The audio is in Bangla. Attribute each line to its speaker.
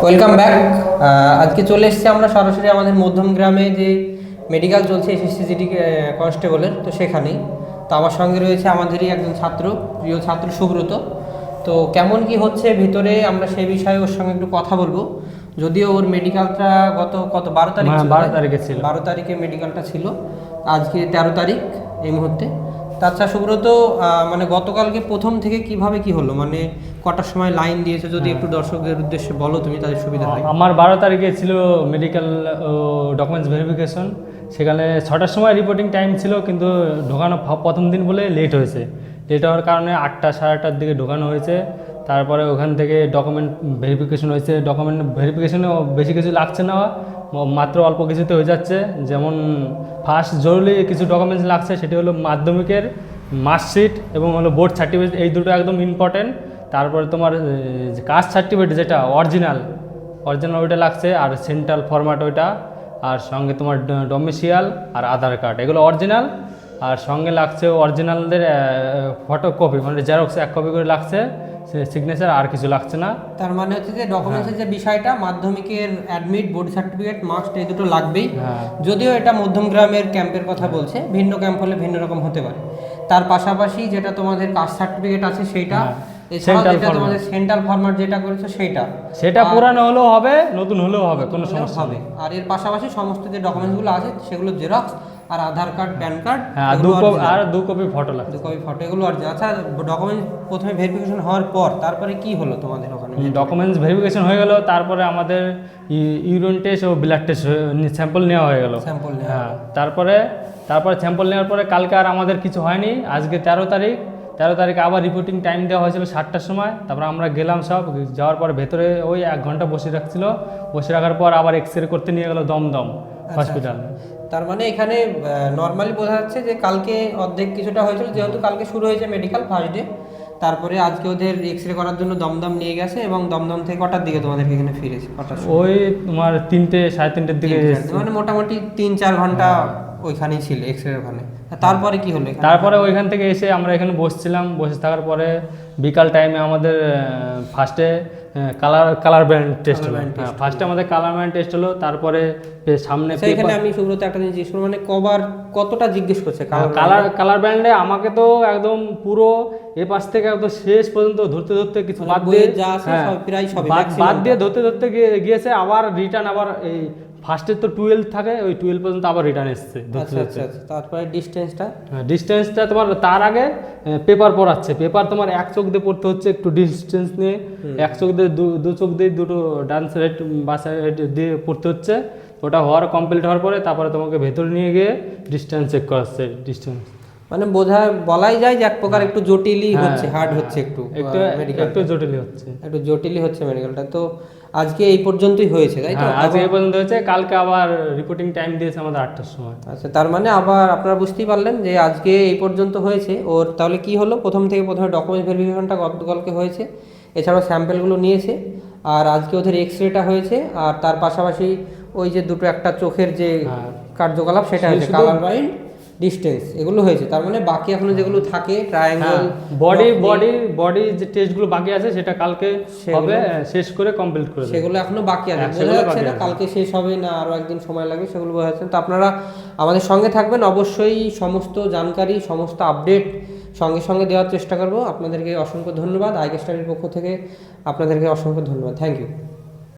Speaker 1: ওয়েলকাম ব্যাক আজকে চলে এসেছি আমরা সরাসরি আমাদের মধ্যম গ্রামে যে মেডিকেল চলছে এসএসসিজিটি কনস্টেবলের তো সেখানেই। তো আমার সঙ্গে রয়েছে আমাদেরই একজন ছাত্র প্রিয় ছাত্র সুব্রত। তো কেমন কি হচ্ছে ভিতরে? আমরা সেই বিষয়ে ওর সঙ্গে একটু কথা বলব। যদিও ওর মেডিকেলটা গত কত বারো তারিখ ছিল,
Speaker 2: 12
Speaker 1: তাই?
Speaker 2: তারিখে ছিল।
Speaker 1: বারো তারিখে মেডিকেলটা ছিল। আজকে তেরো তারিখ এই মুহূর্তে। তাছাড়া সুব্রত মানে গতকালকে প্রথম থেকে কীভাবে কি হলো? মানে কটার সময় লাইন দিয়েছে যদি একটু দর্শকদের উদ্দেশ্যে বলো তুমি তাদের সুবিধা হয়
Speaker 2: আমার বারো তারিখে ছিল মেডিকেল ডকুমেন্টস ভেরিফিকেশন সেখানে ছটার সময় রিপোর্টিং টাইম ছিল কিন্তু ঢোকানো প্রথম দিন বলে লেট হয়েছে। লেট হওয়ার কারণে আটটা সাড়ে আটটার দিকে ঢোকানো হয়েছে। তারপরে ওখান থেকে ডকুমেন্ট ভেরিফিকেশন হয়েছে। ডকুমেন্ট ভেরিফিকেশনে বেশি কিছু লাগছে না। মাত্র অল্প কিছুতে হয়ে যাচ্ছে। যেমন ফার্স্ট জরুরি কিছু ডকুমেন্টস লাগছে, সেটি হলো মাধ্যমিকের মার্কশিট এবং হলো বোর্ড সার্টিফিকেট এই দুটো একদম ইম্পর্টেন্ট তারপরে তোমার কাস্ট সার্টিফিকেট যেটা অরিজিনাল অরিজিনাল ওইটা লাগছে, আর সেন্ট্রাল ফরম্যাট ওইটা, আর সঙ্গে তোমার ডোমিসিয়াল আর আধার কার্ড এগুলো অরিজিনাল আর সঙ্গে লাগছে অরিজিনালদের ফটো কপি মানে জেরক্স এক কপি করে লাগছে। সিগনেচার আর কিছু লাগছে না।
Speaker 1: তার মানে হচ্ছে যে ডকুমেন্টসের যে বিষয়টা মাধ্যমিকের অ্যাডমিট বোর্ড সার্টিফিকেট মার্কস এই দুটো লাগবেই।
Speaker 2: হ্যাঁ।
Speaker 1: যদিও এটা মধ্যম গ্রামের ক্যাম্পের কথা বলছে ভিন্ন ক্যাম্প হলে ভিন্ন রকম হতে পারে। তার পাশাপাশি যেটা তোমাদের কাস্ট সার্টিফিকেট আছে সেইটা
Speaker 2: হ্যাঁ,
Speaker 1: তোমাদের সেন্ট্রাল ফরম্যাট যেটা করেছ সেইটা।
Speaker 2: সেটা পুরানো হলেও হবে নতুন হলেও হবে কোনো সমস্যা
Speaker 1: হবে। আর এর পাশাপাশি সমস্ত যে ডকুমেন্টসগুলো আছে সেগুলো জেরক্স আর আধার কার্ড প্যান কার্ড
Speaker 2: হ্যাঁ আর দু কপি আর দু কপি ফটো লাগবে
Speaker 1: দু কপি ফটো এগুলো আর আচ্ছা ডকুমেন্টস প্রথমে ভেরিফিকেশন হওয়ার পর তারপরে কি হলো তোমাদের ওখানে?
Speaker 2: ডকুমেন্টস ভেরিফিকেশন হয়ে গেল তারপরে আমাদের ইউরিন টেস্ট ও ব্লাড টেস্ট স্যাম্পল নেওয়া হয়ে গেল।
Speaker 1: স্যাম্পল নেওয়া
Speaker 2: হ্যাঁ তারপরে তারপরে স্যাম্পল নেওয়ার পরে কালকে আর আমাদের কিছু হয়নি। আজকে তেরো তারিখ তেরো তারিখে আবার রিপোর্টিং টাইম দেওয়া হয়েছিল সাতটার সময়। তারপর আমরা গেলাম সব যাওয়ার পর ভেতরে ওই এক ঘণ্টা বসে রাখছিল। বসে রাখার পর আবার এক্স রে করতে নিয়ে গেল দমদম হসপিটাল
Speaker 1: তার মানে এখানে নর্মালি বোঝা যাচ্ছে যে কালকে অর্ধেক কিছুটা হয়েছিল যেহেতু কালকে শুরু হয়েছে মেডিকেল ফার্স্ট ডে তারপরে আজকে ওদের এক্স রে করার জন্য দমদম নিয়ে গেছে এবং দমদম থেকে কটার দিকে তোমাদেরকে এখানে ফিরেছে? কটার
Speaker 2: ওই তোমার তিনটে সাড়ে তিনটের দিকে
Speaker 1: মানে মোটামুটি তিন চার ঘণ্টা ওইখানেই ছিল এক্স রে ওখানে তারপরে কি হলো
Speaker 2: তারপরে ওইখান থেকে এসে আমরা এখানে বসছিলাম। বসে থাকার পরে বিকাল টাইমে আমাদের ফার্স্টে কালার কালার ব্যান্ড টেস্ট হলো।
Speaker 1: band
Speaker 2: ফার্স্টে আমাদের কালার ব্যান্ড টেস্ট হলো তারপরে সামনে
Speaker 1: আচ্ছা, এখানে আমি সুব্রত একটা জিনিস জিজ্ঞেস মানে কবার কতটা জিজ্ঞেস করছে কালার
Speaker 2: কালার ব্যান্ডে আমাকে তো একদম পুরো এ পাশ থেকে একদম শেষ পর্যন্ত ধরতে ধরতে কিছু
Speaker 1: মানে
Speaker 2: বাদ দিয়ে
Speaker 1: যা আছে
Speaker 2: হ্যাঁ,
Speaker 1: সব প্রায় সবই,
Speaker 2: বাদ-। দিয়ে ধরতে ধরতে গিয়ে- গিয়েছে আবার রিটার্ন আবার এই ফার্স্টে তো টুয়েলভ থাকে ওই টুয়েলভ পর্যন্ত আবার রিটার্ন এসছে
Speaker 1: আচ্ছা আচ্ছা আচ্ছা। তারপরে ডিস্টেন্সটা
Speaker 2: ডিস্টেন্সটা তোমার তার আগে পেপার পড়াচ্ছে। পেপার তোমার এক চোখ দিয়ে পড়তে হচ্ছে একটু ডিস্টেন্স নিয়ে। এক চোখ দিয়ে দু- চোখ দিয়ে দুটো ডান সাইড বা সাইড দিয়ে পড়তে হচ্ছে। ওটা হওয়ার কমপ্লিট হওয়ার পরে তারপরে তোমাকে ভেতরে নিয়ে গিয়ে ডিস্টেন্স চেক করাচ্ছে ডিস্টেন্স
Speaker 1: মানে বোঝা বলাই যায় যে এক প্রকার একটু জটিলই
Speaker 2: হ্যাঁ,
Speaker 1: হচ্ছে হার্ড হচ্ছে একটু
Speaker 2: একটু জটিলই হচ্ছে।
Speaker 1: একটু জটিলই হচ্ছে মেডিকেলটা তো আজকে এই পর্যন্তই হয়েছে তাই তো?
Speaker 2: আজকে আজ এই পর্যন্ত হয়েছে কালকে আবার রিপোর্টিং টাইম দিয়েছে আমাদের আটটার সময়।
Speaker 1: আচ্ছা তার মানে আবার আপনারা বুঝতেই পারলেন যে আজকে এই পর্যন্ত হয়েছে। ওর তাহলে কি হলো? প্রথম থেকে প্রথমে ডকুমেন্ট ভেরিফিকেশনটা গতকালকে হয়েছে। এছাড়াও স্যাম্পেলগুলো নিয়েছে। আর আজকে ওদের এক্স রেটা হয়েছে। আর তার পাশাপাশি ওই যে দুটো একটা চোখের যে
Speaker 2: হ্যাঁ।
Speaker 1: কার্যকলাপ সেটা হয়েছে কালার বাইন ডিস্টেন্স এগুলো হয়েছে। তার মানে বাকি এখনও যেগুলো থাকে ট্রায়াঙ্গেল
Speaker 2: বডি বডি বডি যে টেস্টগুলো বাকি আছে সেটা কালকে হবে শেষ করে কমপ্লিট করে
Speaker 1: সেগুলো এখনও বাকি আছে।
Speaker 2: হ্যাঁ,
Speaker 1: বোঝা যাচ্ছে না কালকে শেষ হবে না আরও একদিন সময় লাগবে সেগুলো বোঝা যাচ্ছে। তো আপনারা আমাদের সঙ্গে থাকবেন। অবশ্যই সমস্ত জানকারি সমস্ত আপডেট সঙ্গে সঙ্গে দেওয়ার চেষ্টা করব। আপনাদেরকে অসংখ্য ধন্যবাদ। আইকে স্টাডির পক্ষ থেকে আপনাদেরকে অসংখ্য ধন্যবাদ। Thank you